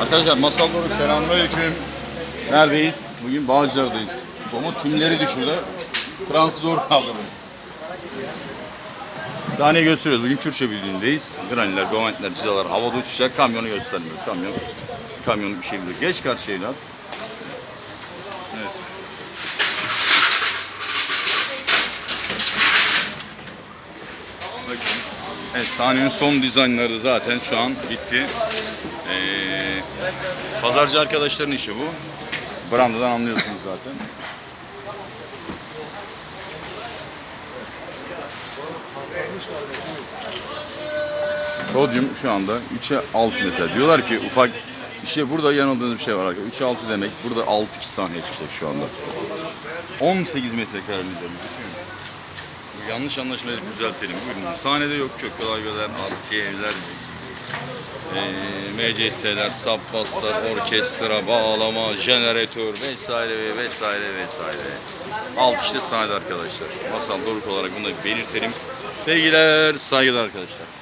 Arkadaşlar Masal Doruk selamünaleyküm. Neredeyiz? Bugün Bağcılar'dayız. Ama tümleri düşürdü. Fransız zor kaldırdı. Sahneyi gösteriyoruz. Bugün Kürşe bildiğindeyiz. Graniler, gomentler, cilalar havada uçacak. Kamyonu göstermiyor. Kamyon, kamyonluk bir şey biliyor. Geç karşıya. Evet. Evet, sahnenin son dizaynları zaten şu an bitti. Ee, pazarcı arkadaşların işi bu. Brandadan anlıyorsunuz zaten. Podyum şu anda 3'e 6 mesela. Diyorlar ki ufak işte burada yanıldığınız bir şey var arkadaşlar. 3'e 6 demek. Burada 6 kişi çıkacak şu anda. 18 metrekarenin üzerinde Yanlış anlaşmayı düzeltelim. Buyurun. Sahnede yok kök klavyeler, RCA'ler, eee MCS'ler, subbasslar, orkestra, bağlama, jeneratör vesaire ve vesaire vesaire. Alt işte sahnede arkadaşlar. Masal Doruk olarak bunu belirtelim. Sevgiler, saygılar arkadaşlar.